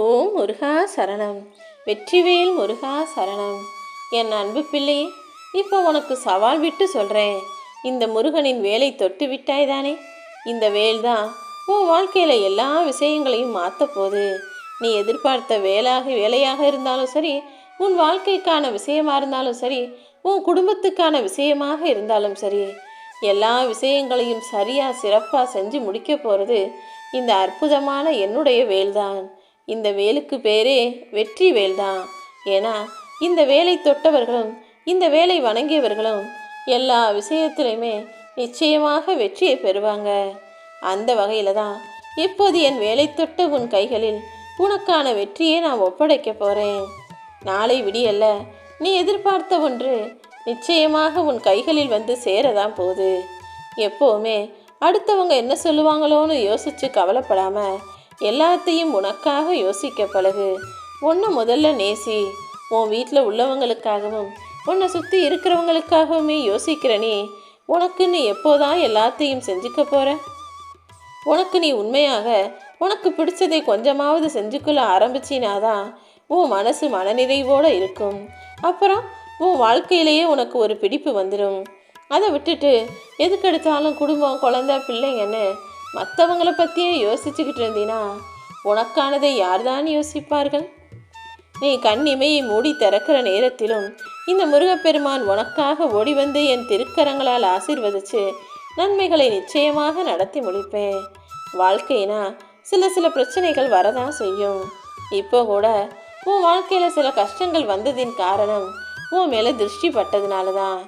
ஓம் முருகா சரணம். வெற்றிவேல் முருகா சரணம். என் அன்பு பிள்ளை இப்போ உனக்கு சவால் விட்டு சொல்கிறேன் இந்த முருகனின் வேலை தொட்டு விட்டாய் தானே? இந்த வேல் தான் உன் வாழ்க்கையில் எல்லா விஷயங்களையும் மாற்ற போகுது. நீ எதிர்பார்த்த வேலாக வேலையாக இருந்தாலும் சரி உன் வாழ்க்கைக்கான விஷயமாக இருந்தாலும் சரி உன் குடும்பத்துக்கான விஷயமாக இருந்தாலும் சரி எல்லா விஷயங்களையும் சரியாக சிறப்பாக செஞ்சு முடிக்க போகிறது இந்த அற்புதமான என்னுடைய வேல்தான். இந்த வேலுக்கு பேரே வெற்றி வேல்தான் ஏன்னா இந்த வேலை தொட்டவர்களும் இந்த வேலை வணங்கியவர்களும் எல்லா விஷயத்திலையுமே நிச்சயமாக வெற்றியை பெறுவாங்க. அந்த வகையில் தான் இப்போது என் வேலை தொட்ட உன் கைகளில் உனக்கான வெற்றியை நான் ஒப்படைக்க போகிறேன் நாளை விடியல்ல நீ எதிர்பார்த்த ஒன்று நிச்சயமாக உன் கைகளில் வந்து சேரதான் போகுது. எப்போவுமே அடுத்தவங்க என்ன சொல்லுவாங்களோன்னு யோசிச்சு கவலைப்படாமல் எல்லாத்தையும் உனக்காக யோசிக்க பழகு. ஒன்று முதல்ல நேசி. உன் வீட்டில் உள்ளவங்களுக்காகவும் உன்னை சுற்றி இருக்கிறவங்களுக்காகவுமே யோசிக்கிற நீ உனக்குன்னு எப்போதான் எல்லாத்தையும் செஞ்சுக்க போகிற உனக்கு நீ உண்மையாக உனக்கு பிடிச்சதை கொஞ்சமாவது செஞ்சுக்கொள்ள ஆரம்பிச்சினாதான் உன் மனசு மனநிறைவோடு இருக்கும். அப்புறம் உன் வாழ்க்கையிலேயே உனக்கு ஒரு பிடிப்பு வந்துடும் அதை விட்டுட்டு எதுக்கெடுத்தாலும் குடும்பம் குழந்த பிள்ளைங்கன்னு மற்றவங்களை பற்றியே யோசிச்சுக்கிட்டு இருந்தீன்னா உனக்கானதை யார்தான் யோசிப்பார்கள்? நீ கண் இமையை மூடி திறக்கிற நேரத்திலும் இந்த முருகப்பெருமான் உனக்காக ஓடி வந்து என் திருக்கரங்களால் ஆசீர்வதிச்சு நன்மைகளை நிச்சயமாக நடத்தி முடிப்பேன். வாழ்க்கைனா சில சில பிரச்சனைகள் வரதான் செய்யும். இப்போ கூட உன் வாழ்க்கையில் சில கஷ்டங்கள் வந்ததின் காரணம் உன் மேலே திருஷ்டி பட்டதுனால தான்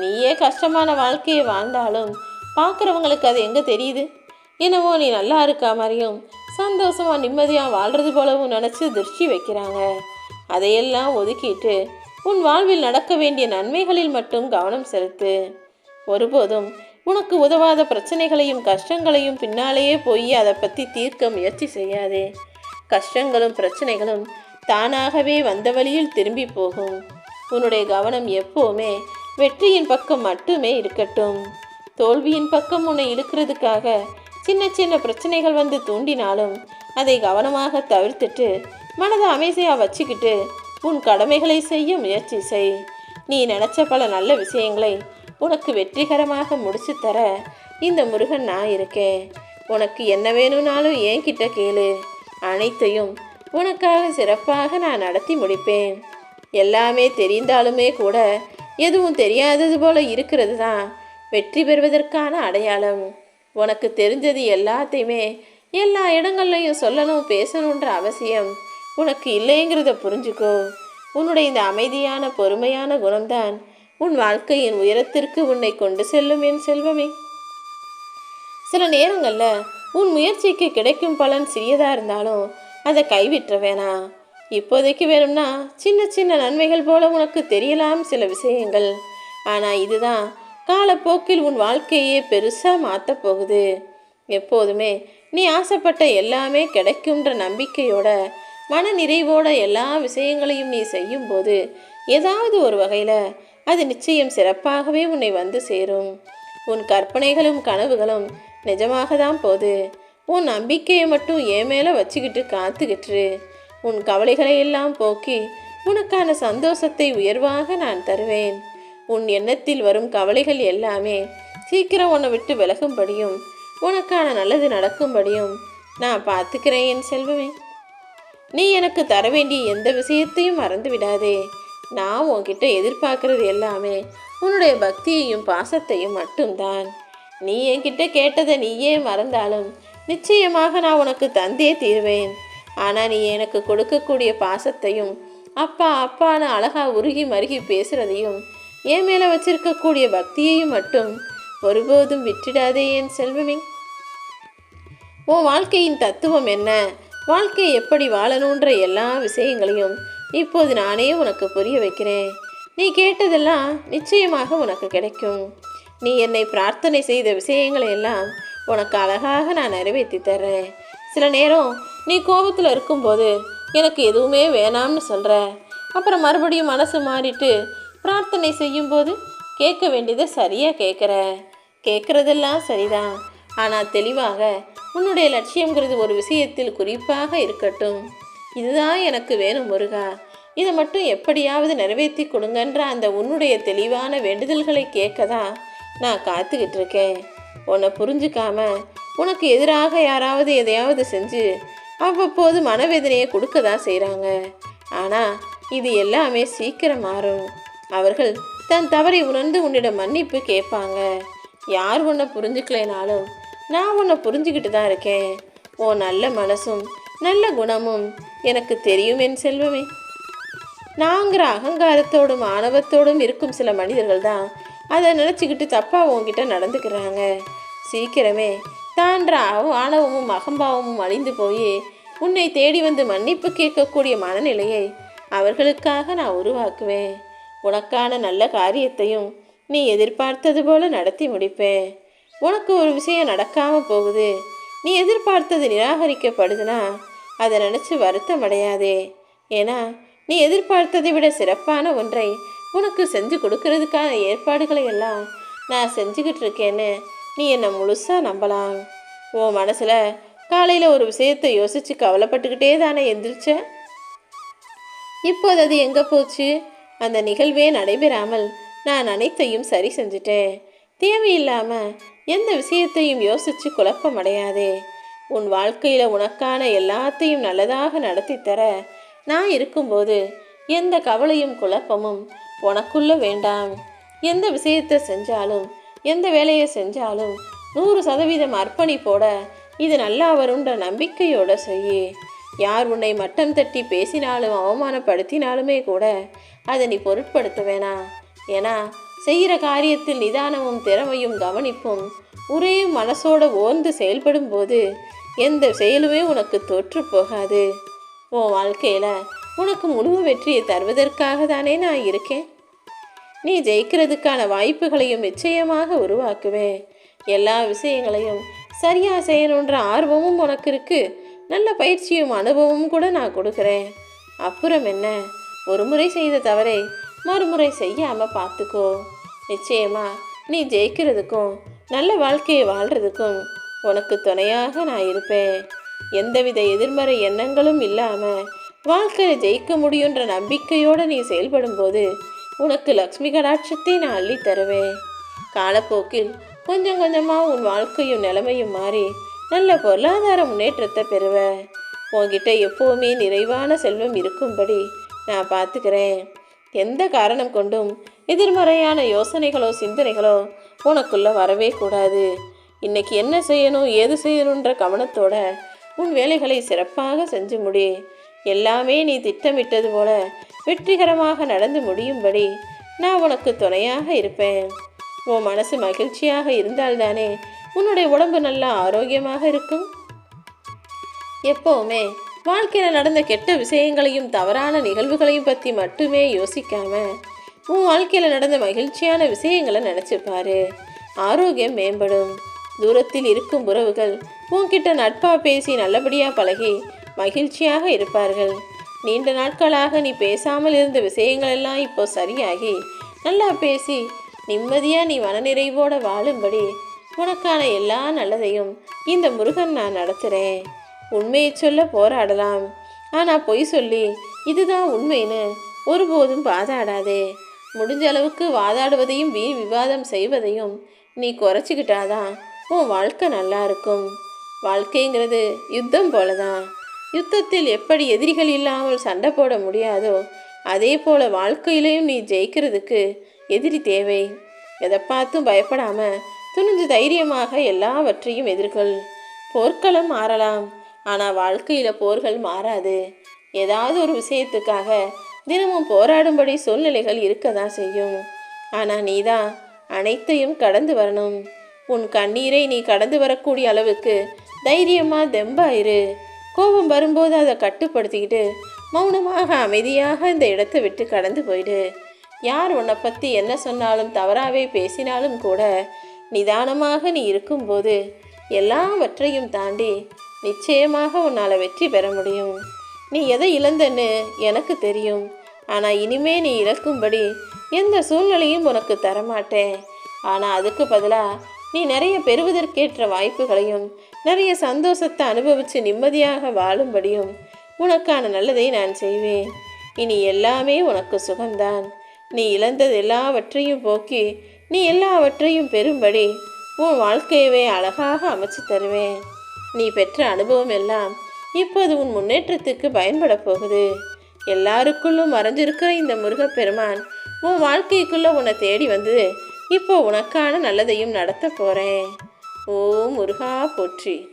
நீயே கஷ்டமான வாழ்க்கையை வாழ்ந்தாலும் பார்க்குறவங்களுக்கு அது எங்கே தெரியுது? என்னவோ நீ நல்லா இருக்கா மாதிரியும் சந்தோஷமா நிம்மதியாக வாழ்றது போலவும் நினச்சி திருஷ்டி வைக்கிறாங்க. அதையெல்லாம் ஒதுக்கிட்டு உன் வாழ்வில் நடக்க வேண்டிய நன்மைகளில் மட்டும் கவனம் செலுத்து. ஒருபோதும் உனக்கு உதவாத பிரச்சனைகளையும் கஷ்டங்களையும் பின்னாலேயே போய் அதை பற்றி தீர்க்க முயற்சி செய்யாதே. கஷ்டங்களும் பிரச்சனைகளும் தானாகவே வந்த வழியில் திரும்பி போகும். உன்னுடைய கவனம் எப்போவுமே வெற்றியின் பக்கம் மட்டுமே இருக்கட்டும். தோல்வியின் பக்கம் உன்னை இழுக்கிறதுக்காக சின்ன சின்ன பிரச்சனைகள் வந்து தூண்டினாலும் அதை கவனமாக தவிர்த்துட்டு மனதை அமைதியாக வச்சுக்கிட்டு உன் கடமைகளை செய்ய முயற்சி செய். நீ நினச்ச பல நல்ல விஷயங்களை உனக்கு வெற்றிகரமாக முடிச்சு தர இந்த முருகன் நான் இருக்கேன். உனக்கு என்ன வேணும்னாலும் என்கிட்ட கேளு. அனைத்தையும் உனக்காக சிறப்பாக நான் நடத்தி முடிப்பேன். எல்லாமே தெரிந்தாலுமே கூட எதுவும் தெரியாதது போல இருக்கிறது தான் வெற்றி பெறுவதற்கான அடையாளம். உனக்கு தெரிஞ்சது எல்லாத்தையுமே எல்லா இடங்கள்லையும் சொல்லணும் பேசணுன்ற அவசியம் உனக்கு இல்லைங்கிறத புரிஞ்சுக்கோ. உன்னுடைய இந்த அமைதியான பொறுமையான குணம்தான் உன் வாழ்க்கையின் உயரத்திற்கு உன்னை கொண்டு செல்லும் என் செல்வமே. சில நேரங்களில் உன் முயற்சிக்கு கிடைக்கும் பலன் சிறியதாக இருந்தாலும் அதை கைவிட்டுற வேணாம் இப்போதைக்கு வேணும்னா சின்ன சின்ன நன்மைகள் போல உனக்கு தெரியலாம் சில விஷயங்கள். ஆனால் இதுதான் காலப்போக்கில் உன் வாழ்க்கையே பெருசாக மாற்றப் போகுது. எப்போதுமே நீ ஆசைப்பட்ட எல்லாமே கிடைக்கும்ன்ற நம்பிக்கையோட மன நிறைவோட எல்லா விஷயங்களையும் நீ செய்யும்போது ஏதாவது ஒரு வகையில் அது நிச்சயம் சிறப்பாகவே உன்னை வந்து சேரும். உன் கற்பனைகளும் கனவுகளும் நிஜமாக தான் போகுது. உன் நம்பிக்கையை மட்டும் என் மேலே வச்சுக்கிட்டு காத்துக்கிட்டு உன் கவலைகளை எல்லாம் போக்கி உனக்கான சந்தோஷத்தை உயர்வாக நான் தருவேன். உன் எண்ணத்தில் வரும் கவலைகள் எல்லாமே சீக்கிரம் உன்னை விட்டு விலகும்படியும் உனக்கான நல்லது நடக்கும்படியும் நான் பார்த்துக்கிறேன் என் செல்வமே. நீ எனக்கு தர வேண்டிய எந்த விஷயத்தையும் மறந்து விடாதே நான் உன்கிட்ட எதிர்பார்க்கறது எல்லாமே உன்னுடைய பக்தியையும் பாசத்தையும் மட்டும்தான். நீ என்கிட்ட கேட்டதை நீயே மறந்தாலும் நிச்சயமாக நான் உனக்கு தந்தே தீர்வேன். ஆனால் நீ எனக்கு கொடுக்கக்கூடிய பாசத்தையும் அப்பா அப்பான்னு அழகா உருகி மருகி பேசுறதையும் என் மேலே வச்சிருக்கக்கூடிய பக்தியையும் மட்டும் ஒருபோதும் விட்டுடாதே என் செல்வமே. உன் வாழ்க்கையின் தத்துவம் என்ன? வாழ்க்கை எப்படி வாழணுன்ற எல்லா விஷயங்களையும் இப்போது நானே உனக்கு புரிய வைக்கிறேன். நீ கேட்டதெல்லாம் நிச்சயமாக உனக்கு கிடைக்கும். நீ என்னை பிரார்த்தனை செய்த விஷயங்களை எல்லாம் உனக்கு அழகாக நான் நிறைவேற்றி தர்றேன். சில நேரம் நீ கோபத்தில் இருக்கும்போது எனக்கு எதுவுமே வேணாம்னு சொல்கிற அப்புறம் மறுபடியும் மனசு மாறிட்டு பிரார்த்தனை செய்யும்போது கேட்க வேண்டியதை சரியாக கேட்குற. கேட்குறதெல்லாம் சரிதான். ஆனால் தெளிவாக உன்னுடைய லட்சியங்கிறது ஒரு விஷயத்தில் குறிப்பாக இருக்கட்டும். இதுதான் எனக்கு வேணும் முருகா. இதை மட்டும் எப்படியாவது நிறைவேற்றி கொடுங்கன்ற அந்த உன்னுடைய தெளிவான வேண்டுதல்களை கேட்க தான் நான் காத்துக்கிட்டு இருக்கேன். உன்னை புரிஞ்சுக்காம உனக்கு எதிராக யாராவது எதையாவது செஞ்சு அவ்வப்போது மனவேதனையை கொடுக்க தான் செய்கிறாங்க ஆனால் இது எல்லாமே சீக்கிரம் மாறும். அவர்கள் தன் தவறை உணர்ந்து உன்னிடம் மன்னிப்பு கேட்பாங்க. யார் உன்னை புரிஞ்சுக்கலைனாலும் நான் உன்னை புரிஞ்சுக்கிட்டு தான் இருக்கேன். ஓ நல்ல மனசும் நல்ல குணமும் எனக்கு தெரியும் என் செல்வமே. நாங்கிற அகங்காரத்தோடும் ஆணவத்தோடும் இருக்கும் சில மனிதர்கள் தான் அதை நினச்சிக்கிட்டு தப்பாக உங்ககிட்ட நடந்துக்கிறாங்க. சீக்கிரமே தான்ற ஆணவமும் அகம்பாவமும் அழிந்து போய் உன்னை தேடி வந்து மன்னிப்பு கேட்கக்கூடிய மனநிலையை அவர்களுக்காக நான் உருவாக்குவேன். உனக்கான நல்ல காரியத்தையும் நீ எதிர்பார்த்தது போல நடத்தி முடிப்பேன் உனக்கு ஒரு விஷயம் நடக்காமல் போகுது. நீ எதிர்பார்த்தது நிராகரிக்கப்படுதுன்னா அதை நினச்சி வருத்தம் அடையாதே. ஏன்னா நீ எதிர்பார்த்ததை விட சிறப்பான ஒன்றை உனக்கு செஞ்சு கொடுக்கறதுக்கான ஏற்பாடுகளை எல்லாம் நான் செஞ்சுக்கிட்டு இருக்கேன்னு நீ என்னை முழுசாக நம்பலாம். உன் மனசில் காலையில் ஒரு விஷயத்தை யோசித்து கவலைப்பட்டுக்கிட்டே தானே எந்திரிச்ச? இப்போது அது எங்கே போச்சு? அந்த நிகழ்வே நடைபெறாமல் நான் அனைத்தையும் சரி செஞ்சுட்டேன். தேவையில்லாமல் எந்த விஷயத்தையும் யோசித்து குழப்பம் அடையாதே. உன் வாழ்க்கையில் உனக்கான எல்லாத்தையும் நல்லதாக நடத்தி தர நான் இருக்கும்போது எந்த கவலையும் குழப்பமும் உனக்குள்ள வேண்டாம். எந்த விஷயத்தை செஞ்சாலும் எந்த வேலையை செஞ்சாலும் நூறு சதவீதம் அர்ப்பணிப்போட இது நல்லா வரும்ன்ற நம்பிக்கையோட செய்யு. யார் உன்னை மட்டம் தட்டி பேசினாலும் அவமானப்படுத்தினாலுமே கூட அதை நீ பொருட்படுத்த வேணாம் ஏன்னா செய்கிற காரியத்தில் நிதானமும் திறமையும் கவனிப்பும் ஒரே மனசோட ஓர்ந்து செயல்படும் போது எந்த செயலுமே உனக்கு தோற்று போகாது. உன் வாழ்க்கையில் உனக்கு முழு வெற்றியை தருவதற்காக தானே நான் இருக்கேன்? நீ ஜெயிக்கிறதுக்கான வாய்ப்புகளையும் நிச்சயமாக உருவாக்குவேன். எல்லா விஷயங்களையும் சரியாக செய்யணுன்ற ஆர்வமும் உனக்கு இருக்குது நல்ல பயிற்சியும் அனுபவமும் கூட நான் கொடுக்குறேன். அப்புறம் என்ன? ஒரு முறை செய்த தவறை மறுமுறை செய்யாமல் பார்த்துக்கோ. நிச்சயமா நீ ஜெயிக்கிறதுக்கும் நல்ல வாழ்க்கையை வாழ்கிறதுக்கும் உனக்கு துணையாக நான் இருப்பேன். எந்தவித எதிர்மறை எண்ணங்களும் இல்லாமல் வாழ்க்கையை ஜெயிக்க முடியுன்ற நம்பிக்கையோடு நீ செயல்படும்போது உனக்கு லக்ஷ்மி கடாட்சத்தை நான் அள்ளி தருவேன். காலப்போக்கில் கொஞ்சம் கொஞ்சமாக உன் வாழ்க்கையும் நிலைமையும் மாறி நல்ல பொருளாதார முன்னேற்றத்தை பெறுவ. உன்கிட்ட எப்போவுமே நிறைவான செல்வம் இருக்கும்படி நான் பார்த்துக்கிறேன். எந்த காரணம் கொண்டும் எதிர்மறையான யோசனைகளோ சிந்தனைகளோ உனக்குள்ளே வரவே கூடாது. இன்னைக்கு என்ன செய்யணும் ஏது செய்யணுன்ற கவனத்தோட உன் வேலைகளை சிறப்பாக செஞ்சு முடி. எல்லாமே நீ திட்டமிட்டது போல வெற்றிகரமாக நடந்து முடியும்படி நான் உனக்கு துணையாக இருப்பேன். உன் மனசு மகிழ்ச்சியாக இருந்தால்தானே உன்னுடைய உடம்பு நல்லா ஆரோக்கியமாக இருக்கும். எப்போவுமே வாழ்க்கையில் நடந்த கெட்ட விஷயங்களையும் தவறான நிகழ்வுகளையும் பற்றி மட்டுமே யோசிக்காம உன் வாழ்க்கையில் நடந்த மகிழ்ச்சியான விஷயங்களை நினச்சிப்பாரு. ஆரோக்கியம் மேம்படும். தூரத்தில் இருக்கும் உறவுகள் உன்கிட்ட நட்பா பேசி நல்லபடியாக பழகி மகிழ்ச்சியாக இருப்பார்கள். நீண்ட நாட்களாக நீ பேசாமல் இருந்த விஷயங்கள் எல்லாம் இப்போ சரியாகி நல்லா பேசி நிம்மதியாக நீ மனநிறைவோடு வாழும்படி உனக்கான எல்லா நல்லதையும் இந்த முருகன் நான் நடத்துகிறேன் உண்மையை சொல்ல போராடலாம். ஆனால் பொய் சொல்லி இதுதான் உண்மைன்னு ஒருபோதும் வாதாடாதே. முடிஞ்ச அளவுக்கு வாதாடுவதையும் வீண் விவாதம் செய்வதையும் நீ குறைச்சிக்கிட்டாதான் உன் வாழ்க்கை நல்லா இருக்கும். வாழ்க்கைங்கிறது யுத்தம் போல தான் யுத்தத்தில் எப்படி எதிரிகள் இல்லாமல் சண்டை போட முடியாதோ அதே போல வாழ்க்கையிலையும் நீ ஜெயிக்கிறதுக்கு எதிரி தேவை. எதை பார்த்தும் பயப்படாமல் துணிஞ்சு தைரியமாக எல்லாவற்றையும் எதிர்கொள். போர்க்களம் மாறலாம். ஆனால் வாழ்க்கையில் போர்கள் மாறாது. ஏதாவது ஒரு விஷயத்துக்காக தினமும் போராடும்படி சூழ்நிலைகள் இருக்க தான் செய்யும். ஆனால் நீதான் அனைத்தையும் கடந்து வரணும். உன் கண்ணீரை நீ கடந்து வரக்கூடிய அளவுக்கு தைரியமாக தெம்பா இரு கோபம் வரும்போது அதை கட்டுப்படுத்திக்கிட்டு மௌனமாக அமைதியாக இந்த இடத்தை விட்டு கடந்து போயிடு. யார் உன்னை பற்றி என்ன சொன்னாலும் தவறாகவே பேசினாலும் கூட நிதானமாக நீ இருக்கும்போது எல்லாவற்றையும் தாண்டி நிச்சயமாக உன்னால் வெற்றி பெற முடியும். நீ எதை இழந்தன்னு எனக்கு தெரியும். ஆனால் இனிமே நீ இழக்கும்படி எந்த சூழ்நிலையும் உனக்கு தரமாட்டேன். ஆனால் அதுக்கு பதிலாக நீ நிறைய பெறுவதற்கேற்ற வாய்ப்புகளையும் நிறைய சந்தோஷத்தை அனுபவித்து நிம்மதியாக வாழும்படியும் உனக்கான நல்லதை நான் செய்வேன். இனி எல்லாமே உனக்கு சுகம்தான். நீ இழந்தது எல்லாவற்றையும் போக்கி நீ எல்லாவற்றையும் பெறும்படி உன் வாழ்க்கையவே அழகாக அமைச்சு தருவேன். நீ பெற்ற அனுபவம் எல்லாம் இப்போது உன் முன்னேற்றத்துக்கு பயன்பட போகுது. எல்லாருக்குள்ளும் மறைஞ்சிருக்கிற இந்த முருகப்பெருமான் உன் வாழ்க்கைக்குள்ளே உன்னை தேடி வந்து இப்போ உனக்கான நல்லதையும் நடத்த போகிறேன் ஓ முருகா போற்றி.